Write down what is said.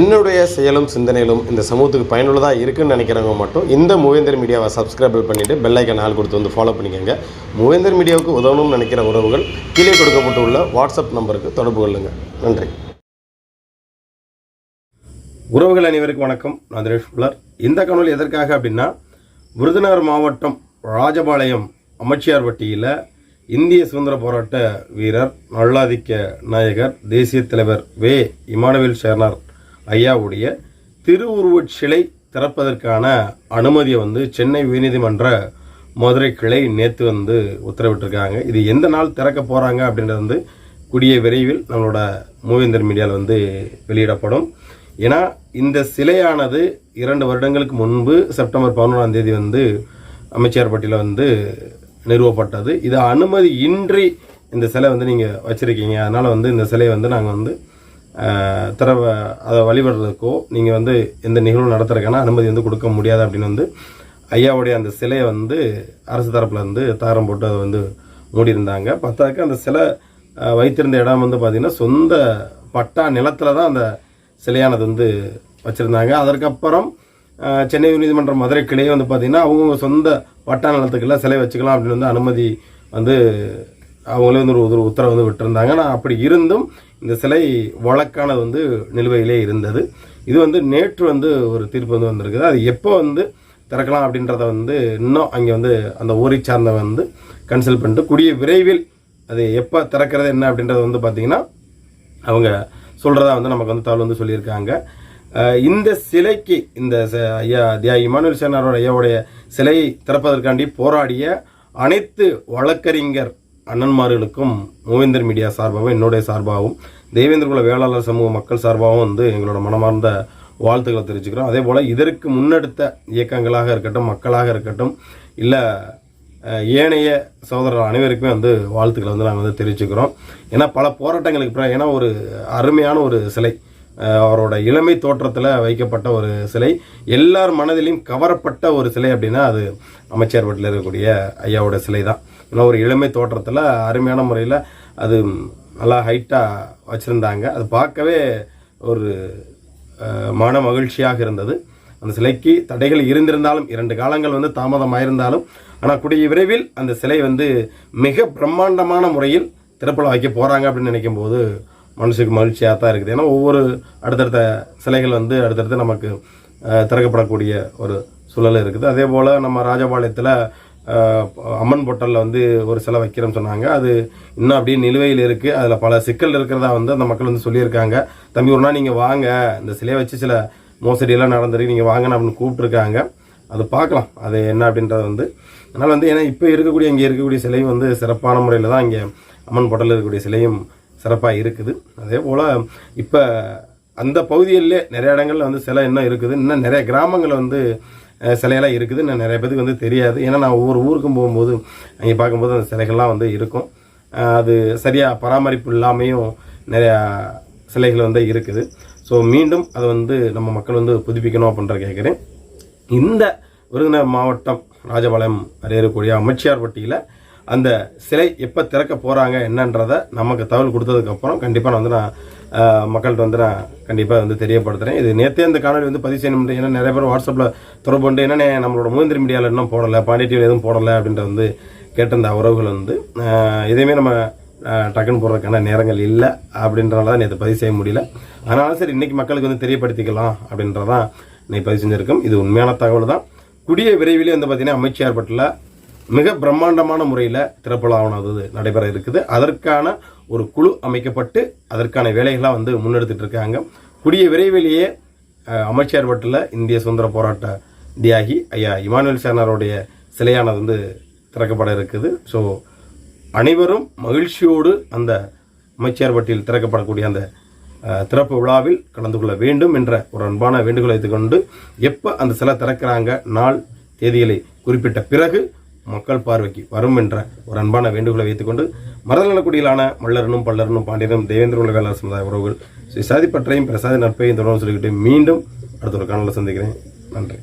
என்னுடைய செயலும் சிந்தனையிலும் இந்த சமூகத்துக்கு பயனுள்ளதாக இருக்குன்னு நினைக்கிறவங்க மட்டும் இந்த மூவேந்தர் மீடியாவை சப்ஸ்கிரைபிள் பண்ணிவிட்டு பெல்லைக்கன் ஆள் கொடுத்து வந்து ஃபாலோ பண்ணிக்கோங்க. மூவேந்தர் மீடியாவுக்கு உதவணும்னு நினைக்கிற உறவுகள் கீழே கொடுக்கப்பட்டுள்ள வாட்ஸ்அப் நம்பருக்கு தொடர்பு கொள்ளுங்கள் நன்றி. உறவுகள் அனைவருக்கும் வணக்கம். நான் தினேஷ் புலர் இந்த கணவல் எதற்காக அப்படின்னா விருதுநகர் மாவட்டம் ராஜபாளையம் அமைச்சியார்பட்டியில் இந்திய சுதந்திர போராட்ட வீரர் நல்லாதிக்க நாயகர் தேசிய தலைவர் வே. இமானுவேல் சேர்னார். ஐயாவுடைய திருவுருவச் சிலை திறப்பதற்கான அனுமதியை வந்து சென்னை உயர்நீதிமன்ற மதுரை கிளை நேற்று வந்து உத்தரவிட்டிருக்காங்க. இது எந்த நாள் திறக்க போகிறாங்க அப்படின்றது வந்து கூடிய விரைவில் நம்மளோட மூவேந்தர் மீடியாவில் வந்து வெளியிடப்படும். ஏன்னா இந்த சிலையானது இரண்டு வருடங்களுக்கு முன்பு செப்டம்பர் பதினொன்றாம் தேதி வந்து அமைச்சர்பட்டியில் வந்து நிறுவப்பட்டது. இது அனுமதி இன்றி இந்த சிலை வந்து நீங்கள் வச்சுருக்கீங்க. அதனால் வந்து இந்த சிலையை வந்து நாங்கள் வந்து தரவை அதை வழிபடுறதுக்கோ நீங்கள் வந்து எந்த நிகழ்வு நடத்துறதுக்கான அனுமதி வந்து கொடுக்க முடியாது அப்படின்னு வந்து ஐயாவுடைய அந்த சிலையை வந்து அரசு தரப்பில் வந்து தாரம் போட்டு அதை வந்து மூடியிருந்தாங்க. பத்தாக்கு அந்த சிலை வைத்திருந்த இடம் வந்து பார்த்திங்கன்னா சொந்த பட்டா நிலத்தில் தான் அந்த சிலையானது வந்து வச்சுருந்தாங்க. அதற்கப்புறம் சென்னை உயர்நீதிமன்ற மதுரை கிளையே வந்து பார்த்திங்கன்னா அவங்கவுங்க சொந்த பட்டா நிலத்துக்கெல்லாம் சிலை வச்சுக்கலாம் அப்படின்னு வந்து அனுமதி வந்து அவங்களே வந்து ஒரு உத்தரவு வந்து விட்டுருந்தாங்க. ஆனால் அப்படி இருந்தும் இந்த சிலை வழக்கானது வந்து நிலுவையிலே இருந்தது. இது வந்து நேற்று வந்து ஒரு தீர்ப்பு வந்து வந்திருக்குது. அது எப்போ வந்து திறக்கலாம் அப்படின்றத வந்து இன்னும் அங்கே வந்து அந்த ஊரை சார்ந்தவன் வந்து கன்சல்ட் பண்ணிட்டு கூடிய விரைவில் அது எப்போ திறக்கிறது என்ன அப்படின்றத வந்து பார்த்தீங்கன்னா அவங்க சொல்கிறதா வந்து நமக்கு வந்து தகவல் வந்து சொல்லியிருக்காங்க. இந்த சிலைக்கு இந்த ச- ஐயா தியாகி இமானுவேல் சேனாரோட ஐயாவுடைய சிலை திறப்பதற்காண்டி போராடிய அனைத்து வழக்கறிஞர் அண்ணன்மார்களுக்கும் மூவேந்தர் மீடியா சார்பாகவும் என்னுடைய சார்பாகவும் தேவேந்திரகுல வேளாளர் சமூக மக்கள் சார்பாகவும் வந்து எங்களோட மனமார்ந்த வாழ்த்துக்களை தெரிவிச்சுக்கிறோம். அதே போல் இதற்கு முன்னெடுத்த இயக்கங்களாக இருக்கட்டும் மக்களாக இருக்கட்டும் இல்லை ஏனைய சகோதரர் அனைவருக்குமே வந்து வாழ்த்துக்களை வந்து நாங்கள் வந்து தெரிவிச்சுக்கிறோம். ஏன்னா பல போராட்டங்களுக்கு ஏன்னா ஒரு அருமையான ஒரு சிலை. அவரோட இளமை தோற்றத்தில் வைக்கப்பட்ட ஒரு சிலை. எல்லார் மனதிலையும் கவரப்பட்ட ஒரு சிலை அப்படின்னா அது அமைச்சர் வீட்டில் இருக்கக்கூடிய ஐயாவோட சிலை தான் ஏன்னா ஒரு இளமை தோற்றத்தில் அருமையான முறையில் அது நல்லா ஹைட்டாக வச்சுருந்தாங்க. அது பார்க்கவே ஒரு மன மகிழ்ச்சியாக இருந்தது. அந்த சிலைக்கு தடைகள் இருந்திருந்தாலும் இரண்டு காலங்கள் வந்து தாமதமாயிருந்தாலும் ஆனால் கூடிய விரைவில் அந்த சிலை வந்து மிக பிரம்மாண்டமான முறையில் திறப்பில் வைக்க போகிறாங்க அப்படின்னு நினைக்கும் போது மனசுக்கு மகிழ்ச்சியாக தான் இருக்குது. ஏன்னா ஒவ்வொரு அடுத்தடுத்த சிலைகள் வந்து அடுத்தடுத்து நமக்கு திறக்கப்படக்கூடிய ஒரு சூழல் இருக்குது. அதே போல் நம்ம ராஜபாளையத்தில் அம்மன் பொட்டலில் வந்து ஒரு சிலை வைக்கிறோம்னு சொன்னாங்க. அது இன்னும் அப்படியே நிலுவையில் இருக்குது அதில் பல சிக்கல் இருக்கிறதா வந்து அந்த மக்கள் வந்து சொல்லியிருக்காங்க. தம்பி ஒரு நாள் நீங்கள் வாங்க. இந்த சிலையை வச்சு சில மோசடியெல்லாம் நடந்திருக்கு. நீங்கள் வாங்கன்னு அப்படின்னு கூப்பிட்ருக்காங்க அது பார்க்கலாம். அது என்ன அப்படின்றது வந்து. அதனால் வந்து ஏன்னா இப்போ இருக்கக்கூடிய இங்கே இருக்கக்கூடிய சிலையும் வந்து சிறப்பான முறையில் தான் இங்கே அம்மன் பொட்டலில் இருக்கக்கூடிய சிலையும் சிறப்பாக இருக்குது. அதே போல் இப்போ அந்த பகுதிகளிலே நிறைய இடங்கள்ல வந்து சிலை இன்னும் இருக்குது. இன்னும் நிறைய கிராமங்கள் வந்து சிலையெல்லாம் இருக்குது. இன்னும் நிறைய பேருக்கு வந்து தெரியாது. ஏன்னா நான் ஒவ்வொரு ஊருக்கும் போகும்போது அங்கே பார்க்கும்போது அந்த சிலைகள்லாம் வந்து இருக்கும். அது சரியாக பராமரிப்பு இல்லாமையும் நிறையா சிலைகள் வந்து இருக்குது. ஸோ மீண்டும் அதை வந்து நம்ம மக்கள் வந்து புதுப்பிக்கணும் அப்படின்ற கேட்குறேன் இந்த விருதுநகர் மாவட்டம் ராஜபாளையம் அரேகக்கூடிய அமைச்சியார் பட்டியில் அந்த சிலை எப்போ திறக்க போகிறாங்க என்னன்றதை நமக்கு தகவல் கொடுத்ததுக்கப்புறம் கண்டிப்பாக நான் வந்து நான் மக்கள்கிட்ட வந்து நான் கண்டிப்பாக வந்து தெரியப்படுத்துகிறேன் இது நேற்றே இந்த காணொலி வந்து பதிவு செய்ய முடியும் ஏன்னா நிறைய பேர் வாட்ஸ்அப்பில் தொடர்பு கொண்டு என்னென்ன நம்மளோட மூந்திரி மீடியாவில் இன்னும் போடலை பாண்டிட்டியில் எதுவும் போடலை அப்படின்ற வந்து கேட்டிருந்த உறவுகள் வந்து எதையுமே இதையுமே நம்ம டக்குன்னு போடுறதுக்கான நேரங்கள் இல்லை அப்படின்றனால தான் நேற்று பதிவு செய்ய முடியல. அதனால சரி இன்றைக்கி மக்களுக்கு வந்து தெரியப்படுத்திக்கலாம் அப்படின்றதான் இன்னைக்கு பதிவு செஞ்சுருக்கோம் இது உண்மையான தகவல் தான். கூடிய விரைவிலே வந்து பார்த்தீங்கன்னா அமைச்சர்பட்டில் மிக பிரம்மாண்டமான முறையில் திறப்பலாவனது நடைபெற இருக்குது. அதற்கான ஒரு குழு அமைக்கப்பட்டு அதற்கான வேலைகளாக வந்து முன்னெடுத்துட்டு இருக்காங்க. கூடிய விரைவிலேயே அமைச்சர் வட்டில் இந்திய சுதந்திர போராட்ட தியாகி ஐயா இமானுவேல் சேனாருடைய சிலையானது வந்து திறக்கப்பட இருக்குது. ஸோ அனைவரும் மகிழ்ச்சியோடு அந்த அமைச்சர்பட்டியில் திறக்கப்படக்கூடிய அந்த திறப்பு விழாவில் கலந்து கொள்ள வேண்டும் என்ற ஒரு அன்பான வேண்டுகோளை வைத்துக்கொண்டு எப்போ அந்த சிலை திறக்கிறாங்க நாள் தேதிகளை குறிப்பிட்ட பிறகு மக்கள் பார்வைக்கு வரும் என்ற ஒரு அன்பான வேண்டுகோளை வைத்துக்கொண்டு மரநலக்குடியிலான மல்லரனும் பல்லரனும் பாண்டியனும் தேவேந்திர உலக சமுதாய உறவுகள் ஸ்ரீ சாதிப்பற்றையும் பிரசாதி நட்பையும் தொடர்ந்து சொல்லிக்கிட்டு மீண்டும் அடுத்த ஒரு காணொலியில் சந்திக்கிறேன். நன்றி.